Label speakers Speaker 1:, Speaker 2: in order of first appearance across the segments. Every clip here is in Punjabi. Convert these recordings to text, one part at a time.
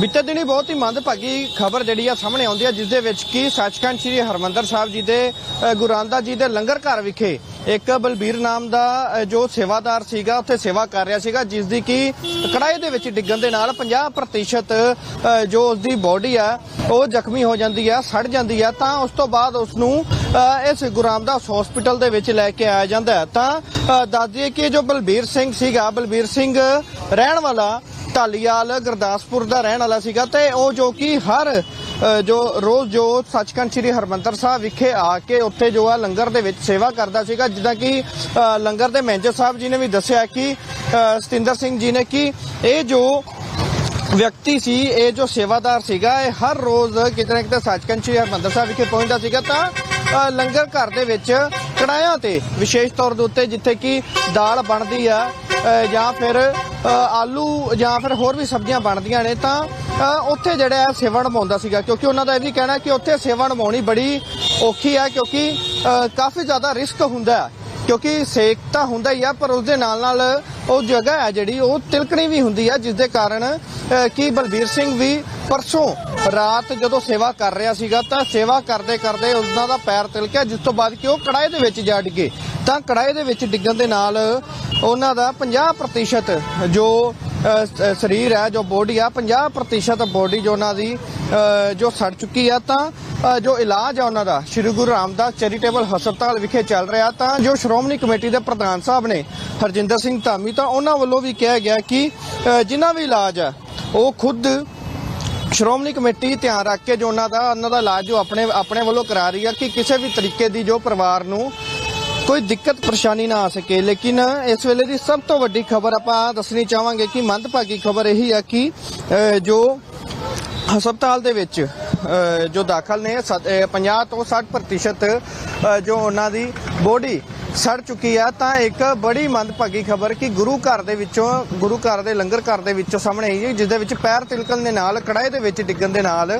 Speaker 1: ਬੀਤੇ ਦਿਨੀ ਬਹੁਤ ਹੀ ਮੰਦਭਾਗੀ ਖਬਰ ਜਿਹੜੀ ਆ ਸਾਹਮਣੇ ਆਉਂਦੀ ਆ ਜਿਸ ਦੇ ਵਿੱਚ ਕਿ ਸੱਚਖੰਡ ਸ੍ਰੀ ਹਰਮੰਦਰ ਸਾਹਿਬ ਜੀ ਦੇ ਅ, ਗੁਰੂ ਰਾਮਦਾਸ ਜੀ ਦੇ ਲੰਗਰ ਘਰ ਵਿਖੇ ਇੱਕ ਬਲਬੀਰ ਨਾਮ ਦਾ ਜੋ ਸੇਵਾਦਾਰ ਸੀਗਾ ਉੱਥੇ ਸੇਵਾ ਕਰ ਰਿਹਾ ਸੀਗਾ ਜਿਸ ਦੀ ਕਿ ਕੜਾਏ ਦੇ ਵਿੱਚ ਡਿੱਗਣ ਦੇ ਨਾਲ 50% ਜੋ ਉਸ ਦੀ ਬੋਡੀ ਆ ਉਹ ਜ਼ਖਮੀ ਹੋ ਜਾਂਦੀ ਆ ਸੜ ਜਾਂਦੀ ਆ ਤਾਂ ਉਸ ਤੋਂ ਬਾਅਦ ਉਸ ਨੂੰ ਇਸ ਗੁਰੂ ਰਾਮਦਾਸ ਹਸਪੀਟਲ ਦੇ ਵਿੱਚ ਲੈ ਕੇ ਆਇਆ ਜਾਂਦਾ ਤਾਂ ਅ, ਦੱਸ ਦਈਏ ਕਿ ਜੋ ਬਲਬੀਰ ਸਿੰਘ ਸੀਗਾ ਬਲਬੀਰ ਸਿੰਘ ਰਹਿਣ ਵਾਲਾ ਢਾਲੀਵਾਲ ਗੁਰਦਾਸਪੁਰ ਦਾ ਰਹਿਣ ਵਾਲਾ ਸੀਗਾ ਤੇ ਉਹ ਜੋ ਕਿ ਹਰ ਜੋ ਰੋਜ਼ ਜੋ ਸੱਚਖੰਡ ਸ੍ਰੀ ਹਰਮੰਦਰ ਸਾਹਿਬ ਵਿਖੇ ਆ ਕੇ ਉੱਥੇ ਜੋ ਆ ਲੰਗਰ ਦੇ ਵਿੱਚ ਸੇਵਾ ਕਰਦਾ ਸੀਗਾ, ਜਿੱਦਾਂ ਕਿ ਲੰਗਰ ਦੇ ਮੈਨੇਜਰ ਸਾਹਿਬ ਜੀ ਨੇ ਵੀ ਦੱਸਿਆ ਕਿ ਸਤਿੰਦਰ ਸਿੰਘ ਜੀ ਨੇ ਕਿ ਇਹ ਜੋ ਵਿਅਕਤੀ ਸੀ, ਇਹ ਜੋ ਸੇਵਾਦਾਰ ਸੀਗਾ, ਇਹ ਹਰ ਰੋਜ਼ ਕਿਤੇ ਨਾ ਕਿਤੇ ਸੱਚਖੰਡ ਸ੍ਰੀ ਹਰਿਮੰਦਰ ਸਾਹਿਬ ਵਿਖੇ ਪਹੁੰਚਦਾ ਸੀਗਾ ਤਾਂ ਲੰਗਰ ਘਰ ਦੇ ਵਿੱਚ ਕੜਾਇਆਂ ਤੇ ਵਿਸ਼ੇਸ਼ ਤੌਰ ਦੇ ਉੱਤੇ ਜਿੱਥੇ ਕਿ ਦਾਲ ਬਣਦੀ ਆ ਜਾਂ ਫਿਰ ਆਲੂ ਜਾਂ ਫਿਰ ਹੋਰ ਵੀ ਸਬਜ਼ੀਆਂ ਬਣਦੀਆਂ ਨੇ, ਤਾਂ ਉੱਥੇ ਜਿਹੜਾ ਹੈ ਸੇਵਾ ਨਿਭਾਉਂਦਾ ਸੀਗਾ, ਕਿਉਂਕਿ ਉਹਨਾਂ ਦਾ ਇਹ ਵੀ ਕਹਿਣਾ ਕਿ ਉੱਥੇ ਸੇਵਾ ਨਿਭਾਉਣੀ ਬੜੀ ਔਖੀ ਹੈ, ਕਿਉਂਕਿ ਕਾਫੀ ਜ਼ਿਆਦਾ ਰਿਸਕ ਹੁੰਦਾ ਹੈ। ਕਿਉਂਕਿ ਸੇਕ ਤਾਂ ਹੁੰਦਾ ਹੀ ਆ, ਪਰ ਉਸ ਦੇ ਨਾਲ ਨਾਲ ਉਹ ਜਗ੍ਹਾ ਹੈ ਜਿਹੜੀ, ਉਹ ਤਿਲਕਣੀ ਵੀ ਹੁੰਦੀ ਆ ਜਿਸ ਦੇ ਕਾਰਨ ਕਿ ਬਲਬੀਰ ਸਿੰਘ ਵੀ ਪਰਸੋਂ ਰਾਤ ਜਦੋਂ ਸੇਵਾ ਕਰ ਰਿਹਾ ਸੀਗਾ, ਤਾਂ ਸੇਵਾ ਕਰਦੇ ਕਰਦੇ ਉਸਦਾ ਦਾ ਪੈਰ ਤਿਲਕਿਆ, ਜਿਸ ਤੋਂ ਬਾਅਦ ਕਿ ਉਹ ਕੜਾਏ ਦੇ ਵਿੱਚ ਜਾ ਡਿੱਗੇ। ਤਾਂ ਕੜਾਏ ਦੇ ਵਿੱਚ ਡਿੱਗਣ ਦੇ ਨਾਲ ਉਹਨਾਂ ਦਾ 50% ਜੋ ਸਰੀਰ ਹੈ ਜੋ ਬੋਡੀ ਆ 50% ਬੋਡੀ ਜੋ ਉਹਨਾਂ ਦੀ ਜੋ ਸੜ ਚੁੱਕੀ ਆ ਤਾਂ ਜੋ ਇਲਾਜ ਆ ਉਹਨਾਂ ਦਾ ਸ਼੍ਰੀ ਗੁਰੂ ਰਾਮਦਾਸ ਚੈਰੀਟੇਬਲ ਹਸਪਤਾਲ ਵਿਖੇ ਚੱਲ ਰਿਹਾ ਤਾਂ ਜੋ ਸ਼੍ਰੋਮਣੀ ਕਮੇਟੀ ਦੇ ਪ੍ਰਧਾਨ ਸਾਹਿਬ ਨੇ ਹਰਜਿੰਦਰ ਸਿੰਘ ਧਾਮੀ ਤਾਂ ਉਹਨਾਂ ਵੱਲੋਂ ਵੀ ਕਿਹਾ ਗਿਆ ਕਿ ਅ, ਜਿਨ੍ਹਾਂ ਵੀ ਇਲਾਜ ਆ ਉਹ ਖੁਦ ਸ਼੍ਰੋਮਣੀ ਕਮੇਟੀ ਧਿਆਨ ਰੱਖ ਕੇ ਜੋ ਉਹਨਾਂ ਦਾ ਉਹਨਾਂ ਦਾ ਇਲਾਜ ਜੋ ਆਪਣੇ ਆਪਣੇ ਵੱਲੋਂ ਕਰਾ ਰਹੀ ਆ ਕਿ ਕਿਸੇ ਵੀ ਤਰੀਕੇ ਦੀ ਜੋ ਪਰਿਵਾਰ ਨੂੰ ਕੋਈ ਦਿੱਕਤ ਪਰੇਸ਼ਾਨੀ ਨਾ ਆ ਸਕੇ ਲੇਕਿਨ ਇਸ ਵੇਲੇ ਦੀ ਸਭ ਤੋਂ ਵੱਡੀ ਖਬਰ ਆਪਾਂ ਦੱਸਣੀ ਚਾਹਾਂਗੇ ਕਿ ਮੰਦਭਾਗੀ ਖਬਰ ਇਹੀ ਆ ਕਿ ਜੋ ਹਸਪਤਾਲ ਦੇ ਵਿੱਚ ਜੋ ਦਾਖਲ ਨੇ ਸੱਤ- ਅ, 50 ਤੋਂ 60% ਜੋ ਉਹਨਾਂ ਦੀ ਬੋਡੀ ਸੜ ਚੁੱਕੀ ਆ, ਤਾਂ ਇੱਕ ਬੜੀ ਮੰਦਭਾਗੀ ਖਬਰ ਕਿ ਗੁਰੂ ਘਰ ਦੇ ਵਿੱਚੋਂ, ਗੁਰੂ ਘਰ ਦੇ ਲੰਗਰ ਘਰ ਦੇ ਵਿੱਚੋਂ ਸਾਹਮਣੇ ਆਈ ਹੈ, ਜਿਸ ਦੇ ਵਿੱਚ ਪੈਰ ਤਿਲਕਣ ਦੇ ਨਾਲ ਕੜਾਏ ਦੇ ਵਿੱਚ ਡਿੱਗਣ ਦੇ ਨਾਲ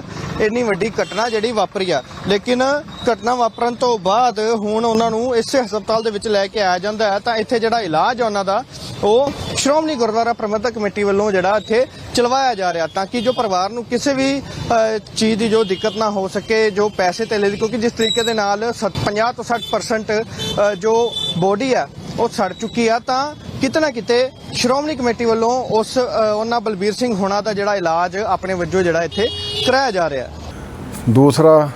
Speaker 1: ਇੰਨੀ ਵੱਡੀ ਘਟਨਾ ਜਿਹੜੀ ਵਾਪਰੀ ਆ। ਲੇਕਿਨ ਘਟਨਾ ਵਾਪਰਨ ਤੋਂ ਬਾਅਦ ਹੁਣ ਉਹਨਾਂ ਨੂੰ ਇਸੇ ਹਸਪਤਾਲ ਦੇ ਵਿੱਚ ਲੈ ਕੇ ਆਇਆ ਜਾਂਦਾ ਹੈ। ਤਾਂ ਇੱਥੇ ਜਿਹੜਾ ਇਲਾਜ ਆ ਉਹਨਾਂ ਦਾ, ਉਹ ਸ਼੍ਰੋਮਣੀ ਗੁਰਦੁਆਰਾ ਪ੍ਰਬੰਧਕ ਕਮੇਟੀ ਵੱਲੋਂ ਜਿਹੜਾ ਇੱਥੇ ਚਲਵਾਇਆ ਜਾ ਰਿਹਾ, ਤਾਂ ਕਿ ਜੋ ਪਰਿਵਾਰ ਨੂੰ ਕਿਸੇ ਵੀ ਚੀਜ਼ ਦੀ ਜੋ ਦਿੱਕਤ ਨਾ ਹੋ ਸਕੇ, ਜੋ ਪੈਸੇ ਧੇਲੇ ਦੀ ਕਿਉਂਕਿ ਜਿਸ ਤਰੀਕੇ ਦੇ ਨਾਲ ਸੱਤ- 50 ਤੋਂ 60% ਜੋ ਜੋ ਬੋਡੀ ਆ, ਉਹ ਸੜ ਚੁੱਕੀ ਆ ਤਾਂ ਕਿਤੇ ਨਾ ਕਿਤੇ ਸ਼੍ਰੋਮਣੀ ਕਮੇਟੀ ਵੱਲੋਂ ਉਸ ਉਹਨਾਂ ਬਲਬੀਰ ਸਿੰਘ ਹੋਣਾ ਦਾ ਜਿਹੜਾ ਇਲਾਜ ਆਪਣੇ ਵੱਜੋਂ ਜਿਹੜਾ ਇੱਥੇ ਕਰਾਇਆ ਜਾ ਰਿਹਾ।
Speaker 2: ਦੂਸਰਾ,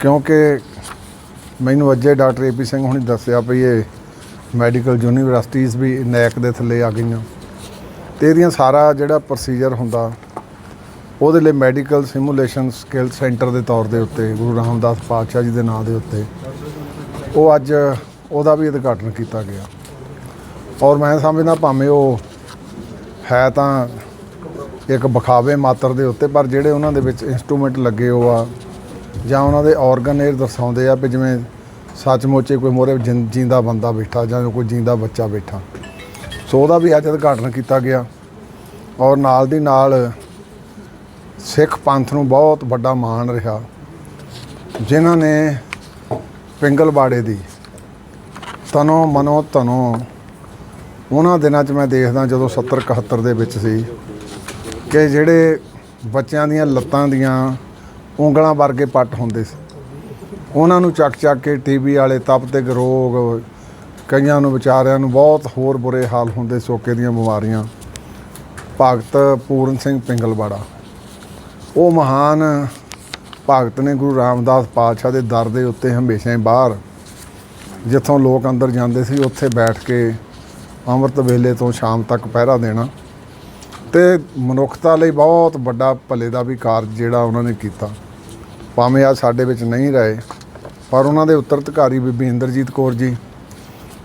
Speaker 2: ਕਿਉਂਕਿ ਮੈਨੂੰ ਅੱਜੇ ਡਾਕਟਰ ਏਪੀ ਸਿੰਘ ਹੁਣੀ ਦੱਸਿਆ ਵੀ ਇਹ ਮੈਡੀਕਲ ਯੂਨੀਵਰਸਿਟੀਜ਼ ਵੀ ਨੈਕ ਦੇ ਥੱਲੇ ਆ ਗਈਆਂ। ਤੇ ਇਹਦੀਆਂ ਸਾਰਾ ਜਿਹੜਾ ਪ੍ਰੋਸੀਜਰ ਹੁੰਦਾ, ਉਹਦੇ ਲਈ ਮੈਡੀਕਲ ਸਿਮੂਲੇਸ਼ਨ ਸਕਿੱਲ ਸੈਂਟਰ ਦੇ ਤੌਰ ਦੇ ਉੱਤੇ, ਗੁਰੂ ਰਾਮਦਾਸ ਪਾਤਸ਼ਾਹ ਜੀ ਦੇ ਨਾਂ ਦੇ ਉੱਤੇ ਉਹ ਅੱਜ ਉਹਦਾ ਵੀ ਉਦਘਾਟਨ ਕੀਤਾ ਗਿਆ। ਔਰ ਮੈਂ ਸਮਝਦਾ ਭਾਵੇਂ ਉਹ ਹੈ ਤਾਂ ਇੱਕ ਵਿਖਾਵੇ ਮਾਤਰ ਦੇ ਉੱਤੇ, ਪਰ ਜਿਹੜੇ ਉਹਨਾਂ ਦੇ ਵਿੱਚ ਇਨਸਟਰੂਮੈਂਟ ਲੱਗੇ ਹੋ ਆ, ਜਾਂ ਉਹਨਾਂ ਦੇ ਆਰਗਨ ਇਹ ਦਰਸਾਉਂਦੇ ਆ ਵੀ ਜਿਵੇਂ ਸੱਚਮੁੱਚ ਹੀ ਕੋਈ ਮੋਰੇ ਜਿੰਦਾ ਬੰਦਾ ਬੈਠਾ ਜਾਂ ਕੋਈ ਜਿੰਦਾ ਬੱਚਾ ਬੈਠਾ। ਸੋ ਉਹਦਾ ਵੀ ਅੱਜ ਉਦਘਾਟਨ ਕੀਤਾ ਗਿਆ। ਔਰ ਨਾਲ ਦੀ ਨਾਲ ਸਿੱਖ ਪੰਥ ਨੂੰ ਬਹੁਤ ਵੱਡਾ ਮਾਣ ਰਿਹਾ, ਜਿਨ੍ਹਾਂ ਨੇ ਪਿੰਗਲਵਾੜੇ ਦੀ। ਤਨੋ ਮਨੋ ਤਨੋ ਉਹਨਾਂ ਦਿਨਾਂ 'ਚ ਮੈਂ ਦੇਖਦਾ ਜਦੋਂ 70 71 ਦੇ ਵਿੱਚ ਸੀ ਕਿ ਜਿਹੜੇ ਬੱਚਿਆਂ ਦੀਆਂ ਲੱਤਾਂ ਦੀਆਂ ਉਂਗਲਾਂ ਵਰਗੇ ਪੱਟ ਹੁੰਦੇ ਸੀ। ਉਹਨਾਂ ਨੂੰ ਚੱਕ ਚੱਕ ਕੇ ਟੀਬੀ ਵਾਲੇ ਤਪਤਿਕ ਰੋਗ ਕਈਆਂ ਨੂੰ ਵਿਚਾਰਿਆਂ ਨੂੰ ਬਹੁਤ ਹੋਰ ਬੁਰੇ ਹਾਲ ਹੁੰਦੇ, ਸੋਕੇ ਦੀਆਂ ਬਿਮਾਰੀਆਂ। ਭਗਤ ਪੂਰਨ ਸਿੰਘ ਪਿੰਗਲਵਾੜਾ। ਉਹ ਮਹਾਨ ਭਗਤ ਨੇ ਗੁਰੂ ਰਾਮਦਾਸ ਪਾਤਸ਼ਾਹ ਦੇ ਦਰ ਦੇ ਉੱਤੇ ਹਮੇਸ਼ਾ ਹੀ ਬਾਹਰ, ਜਿੱਥੋਂ ਲੋਕ ਅੰਦਰ ਜਾਂਦੇ ਸੀ, ਉੱਥੇ ਬੈਠ ਕੇ ਅੰਮ੍ਰਿਤ ਵੇਲੇ ਤੋਂ ਸ਼ਾਮ ਤੱਕ ਪਹਿਰਾ ਦੇਣਾ। ਤੇ ਮਨੁੱਖਤਾ ਲਈ ਬਹੁਤ ਵੱਡਾ ਭਲੇ ਦਾ ਵੀ ਕਾਰਜ ਜਿਹੜਾ ਉਹਨਾਂ ਨੇ ਕੀਤਾ। ਭਾਵੇਂ ਆ ਸਾਡੇ ਵਿੱਚ ਨਹੀਂ ਰਹੇ, ਪਰ ਉਹਨਾਂ ਦੇ ਉੱਤਰਾਧਿਕਾਰੀ ਬੀਬੀ ਇੰਦਰਜੀਤ ਕੌਰ ਜੀ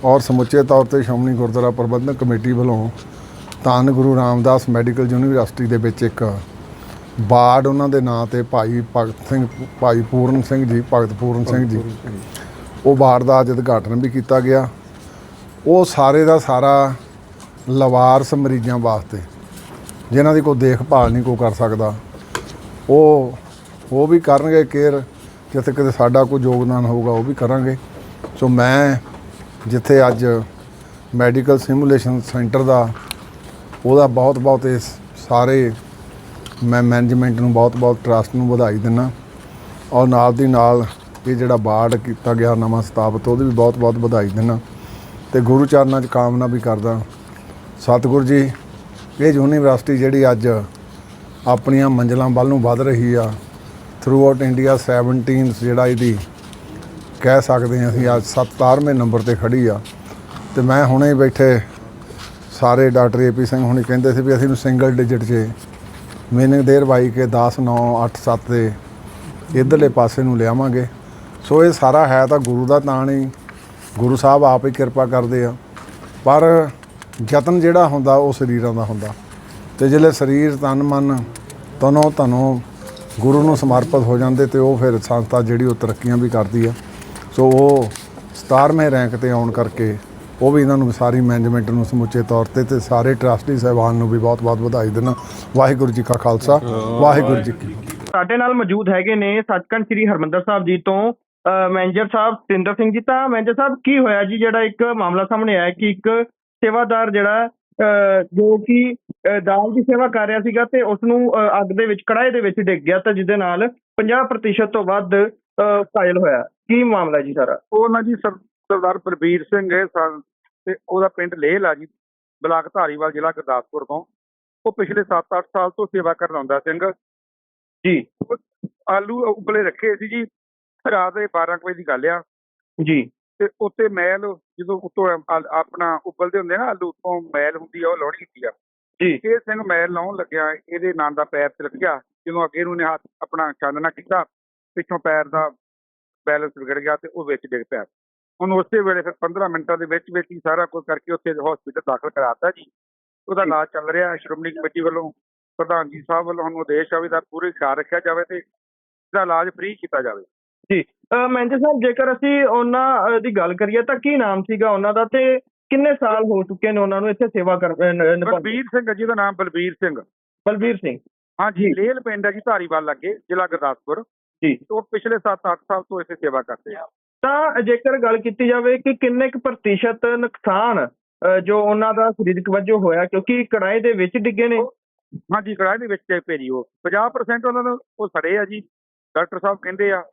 Speaker 2: ਔਰ ਸਮੁੱਚੇ ਤੌਰ ਤੇ ਸ਼੍ਰੋਮਣੀ ਗੁਰਦੁਆਰਾ ਪ੍ਰਬੰਧਕ ਕਮੇਟੀ ਵੱਲੋਂ ਧੰਨ ਗੁਰੂ ਰਾਮਦਾਸ ਮੈਡੀਕਲ ਯੂਨੀਵਰਸਿਟੀ ਦੇ ਵਿੱਚ ਇੱਕ ਬਾਰਡ ਉਹਨਾਂ ਦੇ ਨਾਂ ਤੇ ਭਾਈ ਭਗਤ ਸਿੰਘ ਭਾਈ ਪੂਰਨ ਸਿੰਘ ਜੀ ਭਗਤ ਪੂਰਨ ਸਿੰਘ ਜੀ। ਉਹ ਬਾਰਡ ਦਾ ਅੱਜ ਉਦਘਾਟਨ ਵੀ ਕੀਤਾ ਗਿਆ। ਉਹ ਸਾਰੇ ਦਾ ਸਾਰਾ ਲਵਾਰਸ ਮਰੀਜ਼ਾਂ ਵਾਸਤੇ ਜਿਨ੍ਹਾਂ ਦੀ ਕੋਈ ਦੇਖਭਾਲ ਨਹੀਂ ਕੋਈ ਕਰ ਸਕਦਾ ਉਹ ਉਹ ਵੀ ਕਰਨਗੇ ਕੇਅਰ ਜਿੱਥੇ ਕਿਤੇ ਸਾਡਾ ਕੋਈ ਯੋਗਦਾਨ ਹੋਊਗਾ ਉਹ ਵੀ ਕਰਾਂਗੇ। ਸੋ ਮੈਂ ਜਿੱਥੇ ਅੱਜ ਮੈਡੀਕਲ ਸਿਮੂਲੇਸ਼ਨ ਸੈਂਟਰ ਦਾ ਉਹਦਾ ਬਹੁਤ ਬਹੁਤ ਇਸ ਸਾਰੇ ਮੈਂ ਮੈਨੇਜਮੈਂਟ ਨੂੰ ਬਹੁਤ-ਬਹੁਤ ਟਰਸਟ ਨੂੰ ਵਧਾਈ ਦਿੰਦਾ ਔਰ ਨਾਲ ਦੀ ਨਾਲ ਇਹ ਜਿਹੜਾ ਬਾੜ ਕੀਤਾ ਗਿਆ ਨਵਾਂ ਸਥਾਪਿਤ, ਉਹਦੀ ਵੀ ਬਹੁਤ-ਬਹੁਤ ਵਧਾਈ ਦਿੰਦਾ ਤੇ ਗੁਰੂ ਚਰਨਾਂ 'ਚ ਕਾਮਨਾ ਵੀ ਕਰਦਾ। ਸਤਿਗੁਰੂ ਜੀ, ਇਹ ਯੂਨੀਵਰਸਿਟੀ ਜਿਹੜੀ ਅੱਜ ਆਪਣੀਆਂ ਮੰਜ਼ਲਾਂ ਵੱਲ ਨੂੰ ਵਧ ਰਹੀ ਆ ਥਰੂ ਆਊਟ ਇੰਡੀਆ 17 ਜਿਹੜਾ ਇਹਦੀ ਕਹਿ ਸਕਦੇ ਹਾਂ ਅਸੀਂ, ਅੱਜ 17ਵੇਂ ਨੰਬਰ ਤੇ ਖੜੀ ਆ। ਤੇ ਮੈਂ ਹੁਣੇ ਬੈਠੇ ਸਾਰੇ ਡਾਕਟਰ ਏਪੀ ਸਿੰਘ ਹੁਣੇ ਕਹਿੰਦੇ ਸੀ ਵੀ ਅਸੀਂ ਨੂੰ ਸਿੰਗਲ ਡਿਜਿਟ 'ਚ ਮੀਨਿੰਗ ਦੇਰ ਬਾਈ ਕੇ 10 9 8 7 ਦੇ ਇਧਰਲੇ ਪਾਸੇ ਨੂੰ ਲਿਆਵਾਂਗੇ। ਸੋ ਇਹ ਸਾਰਾ ਹੈ ਤਾਂ ਗੁਰੂ ਦਾ ਤਾਣ ਹੀ ਗੁਰੂ ਸਾਹਿਬ ਆਪ ਹੀ ਕਿਰਪਾ ਕਰਦੇ ਆ। ਪਰ ਯਤਨ ਜਿਹੜਾ ਹੁੰਦਾ ਉਹ ਸਰੀਰਾਂ ਦਾ ਹੁੰਦਾ। ਤੇ ਜਿਹੜੇ ਸਰੀਰ, ਤਨ, ਮਨ ਤਨੋ ਤਨੋ ਗੁਰੂ ਨੂੰ ਸਮਰਪਿਤ ਹੋ ਜਾਂਦੇ ਤੇ ਉਹ ਫਿਰ ਸੰਸਥਾ ਜਿਹੜੀ ਉਹ ਤਰੱਕੀਆਂ ਵੀ ਕਰਦੀ ਆ। ਸੋ ਉਹ 17ਵੇਂ ਰੈਂਕ ਤੇ ਆਉਣ ਕਰਕੇ ਉਹ ਵੀ ਇਹਨਾਂ ਨੂੰ ਸਾਰੀ ਮੈਨੇਜਮੈਂਟ ਨੂੰ ਸਮੁੱਚੇ ਤੌਰ ਤੇ ਤੇ ਸਾਰੇ ਟਰਸਟੀ ਸਾਹਿਬਾਨ ਨੂੰ ਵੀ ਬਹੁਤ-ਬਹੁਤ ਵਧਾਈ ਦਿੰਦਾ ਵਾਹਿਗੁਰੂ ਜੀ ਕਾ ਖਾਲਸਾ ਵਾਹਿਗੁਰੂ ਜੀ ਕੀ ਫਤਿਹ।
Speaker 3: ਸਾਡੇ ਨਾਲ ਮੌਜੂਦ ਹੈਗੇ ਨੇ ਸੱਚਖੰਡ ਸ੍ਰੀ ਹਰਮੰਦਰ ਸਾਹਿਬ ਜੀ ਤੋਂ ਮੈਨੇਜਰ ਸਾਹਿਬ ਸਤਿੰਦਰ ਸਿੰਘ ਜੀ। ਤਾਂ ਮੈਨੇਜਰ ਸਾਹਿਬ ਕੀ ਹੋਇਆ ਜੀ? ਜਿਹੜਾ ਇੱਕ ਮਾਮਲਾ ਸਾਹਮਣੇ ਆਇਆ ਕਿ ਇੱਕ ਸੇਵਾਦਾਰ ਜਿਹੜਾ ਜੋ ਕਿ ਦਾਲ ਦੀ ਸੇਵਾ ਕਰ ਰਿਹਾ ਸੀਗਾ ਤੇ ਉਸ ਨੂੰ ਅੱਗ ਦੇ ਵਿੱਚ ਕੜਾਏ ਦੇ ਵਿੱਚ ਡਿੱਗ ਗਿਆ ਤਾਂ ਜਿਹਦੇ ਨਾਲ 50% ਤੋਂ ਵੱਧ ਘਾਇਲ ਹੋਇਆ। ਕੀ ਮਾਮਲਾ ਜੀ ਸਾਰਾ?
Speaker 4: ਉਹ ਨਾ ਜੀ ਸਰ- ਸਰਦਾਰ ਪ੍ਰਵੀਰ ਸਿੰਘ ਹੈ ਤੇ ਉਹਦਾ ਪਿੰਡ ਲੇਹਲ ਜੀ ਬਲਾਕ ਧਾਰੀਵਾਲ ਜ਼ਿਲ੍ਹਾ ਗੁਰਦਾਸਪੁਰ ਤੋਂ। ਉਹ ਪਿਛਲੇ 7-8 ਸਾਲ ਤੋਂ ਸੇਵਾ ਕਰਨ ਆਉਂਦਾ ਸਿੰਘ।
Speaker 3: ਜੀ।
Speaker 4: ਆਲੂ ਉਬਲੇ ਰੱਖੇ ਸੀ ਜੀ ਰਾਤ ਦੇ 12 ਕੁ ਵਜੇ ਦੀ ਗੱਲ ਆ।
Speaker 3: ਜੀ।
Speaker 4: ਤੇ ਉੱਤੇ ਮੈਲ ਜਦੋਂ ਉੱਤੋਂ ਆਪਣਾ ਉਬਲਦੇ ਹੁੰਦੇ ਨਾ ਆਲੂ ਤੋਂ ਮੈਲ ਹੁੰਦੀ ਆ ਉਹ ਲਾਉਣੀ ਹੁੰਦੀ ਆ।
Speaker 3: ਜੀ।
Speaker 4: ਇਹ ਸਿੰਘ ਮੈਲ ਲਾਉਣ ਲੱਗਿਆ ਇਹਦੇ ਨਾਂ ਦਾ ਪੈਰ ਤਿਲਕ ਗਿਆ। ਜਦੋਂ ਅੱਗੇ ਨੂੰ ਨੇ ਹੱਥ ਆਪਣਾ ਚਾਨਣਾ ਕੀਤਾ ਪਿੱਛੋਂ ਪੈਰ ਦਾ ਬੈਲੈਂਸ ਵਿਗੜ ਗਿਆ ਤੇ ਉਹ ਵਿੱਚ ਡਿੱਗ ਪਿਆ। ਉਹਨੂੰ ਉਸੇ ਵੇਲੇ ਫਿਰ 15 ਮਿੰਟਾਂ ਦੇ ਵਿੱਚ ਵਿੱਚ ਹੀ ਸਾਰਾ ਕੁਝ ਕਰਕੇ ਉੱਥੇ ਹਸਪੀਟਲ ਦਾਖਲ ਕਰਾਤਾ ਜੀ। ਉਹਦਾ ਇਲਾਜ ਚੱਲ ਰਿਹਾ ਹੈ। ਸ਼੍ਰੋਮਣੀ ਕਮੇਟੀ ਵੱਲੋਂ ਪ੍ਰਧਾਨ ਜੀ ਸਾਹਿਬ ਵੱਲੋਂ ਸਾਨੂੰ ਆਦੇਸ਼ ਆ ਵੀ ਦਾ ਪੂਰੇ ਖਿਆਲ ਰੱਖਿਆ ਜਾਵੇ ਤੇ ਇਹਦਾ ਇਲਾਜ ਫ੍ਰੀ ਕੀਤਾ ਜਾਵੇ।
Speaker 3: ਜੀ ਅਹ, ਮੈਨੇਜਰ ਸਾਹਿਬ ਜੇਕਰ ਅਸੀਂ ਉਹਨਾਂ ਦੀ ਗੱਲ ਕਰੀਏ ਤਾਂ ਕੀ ਨਾਮ ਸੀਗਾ ਉਹਨਾਂ ਦਾ ਤੇ ਕਿੰਨੇ ਸਾਲ ਹੋ ਚੁੱਕੇ ਨੇ ਉਹਨਾਂ ਨੂੰ ਇੱਥੇ ਸੇਵਾ ਕਰ?
Speaker 4: ਬਲਬੀਰ ਸਿੰਘ ਹੈ ਜਿਹਦਾ ਨਾਮ ਬਲਬੀਰ ਸਿੰਘ।
Speaker 3: ਬਲਬੀਰ ਸਿੰਘ।
Speaker 4: ਹਾਂਜੀ ਲੇਲ ਪਿੰਡ ਹੈ ਜੀ ਧਾਰੀਵਾਲ ਲੱਗੇ ਜ਼ਿਲ੍ਹਾ ਗੁਰਦਾਸਪੁਰ।
Speaker 3: ਜੀ।
Speaker 4: ਉਹ ਪਿਛਲੇ 7-8 ਸਾਲ ਤੋਂ ਇੱਥੇ ਸੇਵਾ ਕਰਦੇ ਆ।
Speaker 3: ਤਾਂ ਜੇਕਰ ਗੱਲ ਕੀਤੀ ਜਾਵੇ ਕਿ ਕਿੰਨੇ ਕੁ ਪ੍ਰਤੀਸ਼ਤ ਨੁਕਸਾਨ ਜੋ ਉਹਨਾਂ ਦਾ ਸਰੀਰਕ ਵਜੋਂ ਹੋਇਆ ਕਿਉਂਕਿ ਕੜਾਏ ਦੇ ਵਿੱਚ ਡਿੱਗੇ ਨੇ।
Speaker 4: ਹਾਂਜੀ ਕੜਾਹ ਦੇ ਵਿੱਚ ਭੇਜੀ ਉਹ। 50% ਉਹਨਾਂ ਨੂੰ ਉਹ ਸੜੇ ਆ ਜੀ ਡਾਕਟਰ ਸਾਹਿਬ ਕਹਿੰਦੇ ਆ।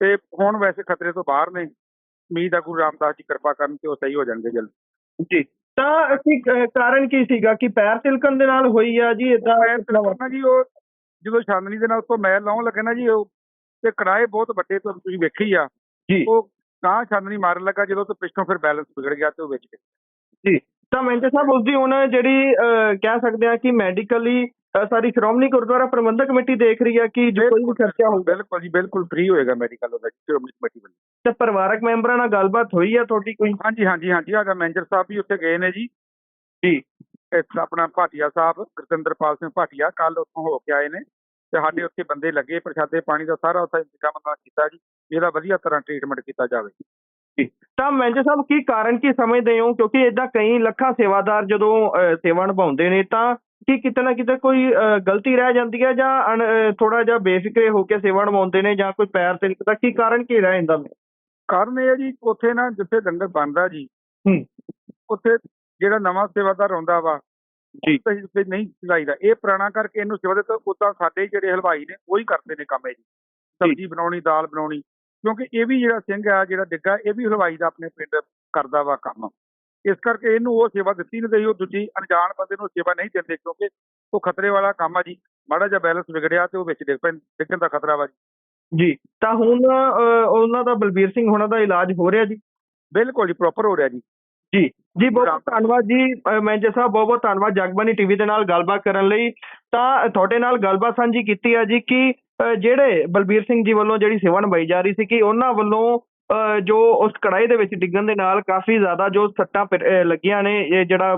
Speaker 4: ਤੇ ਹੁਣ ਵੈਸੇ ਖਤਰੇ ਤੋਂ ਬਾਹਰ ਨੇ। ਉਮੀਦ ਆ ਗੁਰੂ ਰਾਮਦਾਸ ਜੀ ਕਿਰਪਾ ਕਰਨ ਤੇ ਉਹ ਸਹੀ ਹੋ ਜਾਣਗੇ ਜਲਦ।
Speaker 3: ਜੀ। ਤਾਂ ਅਸੀਂ ਕਾਰਨ ਕੀ ਸੀਗਾ ਕਿ ਪੈਰ ਤਿਲਕਣ ਦੇ ਨਾਲ ਹੋਈ ਆ ਜੀ ਇਦਾਂ
Speaker 4: ਨਾ ਜੀ ਉਹ ਜਦੋਂ ਛਾਨਣੀ ਦੇ ਨਾਲ ਉੱਤੋਂ ਮੈਲ ਲਾਉਣ ਲੱਗੇ ਨਾ ਜੀ ਉਹ ਤੇ ਕੜਾਏ ਬਹੁਤ ਵੱਡੇ ਤੋਂ ਤੁਸੀਂ ਵੇਖੀ ਆ।
Speaker 3: ਜੀ।
Speaker 4: ਉਹ ਤਾਂ ਛਾਨਣੀ ਮਾਰਨ ਲੱਗਾ ਜਦੋਂ ਤੋਂ ਪਿੱਛੋਂ ਫਿਰ ਬੈਲੈਂਸ ਵਿਗੜ ਗਿਆ ਤੇ ਉਹ ਵਿੱਚ ਗਿਆ।
Speaker 3: ਜੀ। ਤਾਂ ਮੈਨੇਜਰ ਸਾਹਿਬ ਉਸ ਦੀ ਹੁਣ ਜਿਹੜੀ ਕਹਿ ਸਕਦੇ ਆ ਕਿ ਮੈਡੀਕਲੀ ਸਾਰੀ ਸ਼੍ਰੋਮਣੀ ਗੁਰਦੁਆਰਾ ਪ੍ਰਬੰਧਕ ਕਮੇਟੀ ਦੇਖ ਰਹੀ ਆ ਕਿ ਜੋ ਕੋਈ ਵੀ ਖਰਚਾ ਹੋਊਗਾ।
Speaker 4: ਬਿਲਕੁਲ ਜੀ ਬਿਲਕੁਲ ਫ੍ਰੀ ਹੋਏਗਾ ਮੈਡੀਕਲ ਉਹਦਾ ਸ਼੍ਰੋਮਣੀ ਕਮੇਟੀ ਵੱਲੋਂ।
Speaker 3: ਤੇ ਪਰਿਵਾਰਕ ਮੈਂਬਰਾਂ ਨਾਲ ਗੱਲਬਾਤ ਹੋਈ ਆ ਤੁਹਾਡੀ ਕੋਈ?
Speaker 4: ਹਾਂਜੀ ਹਾਂਜੀ ਹਾਂਜੀ ਆਗਾ ਮੈਨੇਜਰ ਸਾਹਿਬ ਵੀ ਉੱਥੇ ਗਏ ਨੇ ਜੀ।
Speaker 3: ਜੀ।
Speaker 4: ਇਸ ਆਪਣਾ ਭਾਟੀਆ ਸਾਹਿਬ ਗੁਰਤਿੰਦਰਪਾਲ ਸਿੰਘ ਭਾਟੀਆ ਕੱਲ ਉੱਥੋਂ ਹੋ ਕੇ ਆਏ ਨੇ। ਤੇ ਸਾਡੇ ਉੱਥੇ ਬੰਦੇ ਲੱਗੇ ਪ੍ਰਸ਼ਾਦੇ ਪਾਣੀ ਦਾ ਸਾਰਾ ਉੱਥੇ ਇੰਤਜ਼ਾਮ ਉਹਨਾਂ ਨੇ ਕੀਤਾ ਜੀ ਇਹਦਾ ਵਧੀਆ ਤਰ੍ਹਾਂ ਟ੍ਰੀਟਮੈਂਟ ਕੀਤਾ ਜਾਵੇ
Speaker 3: ਤਾਂ ਮੈਨੇਜਰ ਸਾਹਿਬ ਕੀ ਕਾਰਨ ਕੀ ਸਮਝਦੇ ਹੋ ਕਿਉਂਕਿ ਇਦਾਂ ਕਈ ਲੱਖਾਂ ਸੇਵਾਦਾਰ ਜਦੋਂ ਸੇਵਾ ਨਿਭਾਉਂਦੇ ਨੇ ਤਾਂ ਕੀ ਕਿਤੇ ਨਾ ਕਿਤੇ ਕੋਈ ਗਲਤੀ ਰਹਿ ਜਾਂਦੀ ਹੈ ਜਾਂ ਥੋੜਾ ਜਿਹਾ ਬੇਫਿਕਰੇ ਹੋ ਕੇ ਸੇਵਾ ਨਿਭਾਉਂਦੇ ਨੇ ਜਾਂ ਕੋਈ ਪੈਰ ਤਿਲਕਦਾ ਕੀ ਕਾਰਨ ਕੀ ਰਹਿ ਜਾਂਦਾ
Speaker 4: ਕਾਰਨ ਇਹ ਹੈ ਜੀ ਉੱਥੇ ਨਾ ਜਿੱਥੇ ਲੰਗਰ ਬਣਦਾ ਜੀ। ਉੱਥੇ ਜਿਹੜਾ ਨਵਾਂ ਸੇਵਾਦਾਰ ਆਉਂਦਾ ਵਾ। ਤੇ ਨਹੀਂ ਸਿਖਾਈਦਾ ਇਹ ਪੁਰਾਣਾ ਕਰਕੇ ਇਹਨੂੰ ਸੇਵਾ ਦਿੱਤਾ ਉਦਾਂ ਸਾਡੇ ਜਿਹੜੇ ਹਲਵਾਈ ਨੇ ਉਹੀ ਕਰਦੇ ਨੇ ਕੰਮ ਇਹ ਜੀ। ਸਬਜ਼ੀ ਬਣਾਉਣੀ ਦਾਲ ਬਣਾਉਣੀ। ਕਿਉਂਕਿ ਇਹ ਵੀ ਜਿਹੜਾ ਸਿੰਘ ਆ ਜਿਹੜਾ ਡਿੱਗਾ ਇਹ ਵੀ ਹਲਵਾਈ ਦਾ ਆਪਣੇ ਪਿੰਡ ਕਰਦਾ ਵਾ ਕੰਮ। ਇਸ ਕਰਕੇ ਇਹਨੂੰ ਉਹ ਸੇਵਾ ਦਿੱਤੀ ਨਹੀਂ ਗਈ ਉਹ ਦੂਜੀ ਅਣਜਾਣ ਬੰਦੇ ਨੂੰ ਸੇਵਾ ਨਹੀਂ ਦਿੰਦੇ ਕਿਉਂਕਿ ਉਹ ਖਤਰੇ ਵਾਲਾ ਕੰਮ ਆ ਜੀ। ਮਾੜਾ ਜਿਹਾ ਬੈਲੈਂਸ ਵਿਗੜਿਆ ਤੇ ਉਹ ਵਿੱਚ ਡਿੱਗ ਪੈਣ ਡਿੱਗਣ ਦਾ ਖਤਰਾ ਵਾ ਜੀ।
Speaker 3: ਜੀ ਤਾਂ ਹੁਣ ਉਹਨਾਂ ਦਾ ਬਲਬੀਰ ਸਿੰਘ ਹੋਣਾ ਦਾ ਇਲਾਜ ਹੋ ਰਿਹਾ ਜੀ?
Speaker 4: ਬਿਲਕੁਲ ਜੀ ਪ੍ਰੋਪਰ ਹੋ ਰਿਹਾ ਜੀ।
Speaker 3: ਜੀ ਜੀ ਬਹੁਤ ਬਹੁਤ ਧੰਨਵਾਦ ਜੀ ਮੈਨੇਜਰ ਸਾਹਿਬ ਬਹੁਤ ਬਹੁਤ ਧੰਨਵਾਦ ਜਗਬਾਨੀ ਟੀਵੀ ਦੇ ਨਾਲ ਗੱਲਬਾਤ ਕਰਨ ਲਈ। ਤਾਂ ਤੁਹਾਡੇ ਨਾਲ ਗੱਲਬਾਤ ਸਾਂਝੀ ਕੀਤੀ ਹੈ ਜੀ ਕਿ ਜਿਹੜੇ ਬਲਬੀਰ ਸਿੰਘ ਜੀ ਵੱਲੋਂ ਜਿਹੜੀ ਸੇਵਾ ਨਿਭਾਈ ਜਾ ਰਹੀ ਸੀ ਕਿ ਉਹਨਾਂ ਵੱਲੋਂ ਜੋ ਉਸ ਕੜਾਈ ਦੇ ਵਿੱਚ ਡਿੱਗਣ ਦੇ ਨਾਲ ਕਾਫੀ ਜ਼ਿਆਦਾ ਜੋ ਸੱਟਾਂ ਲੱਗੀਆਂ ਨੇ ਇਹ ਜਿਹੜਾ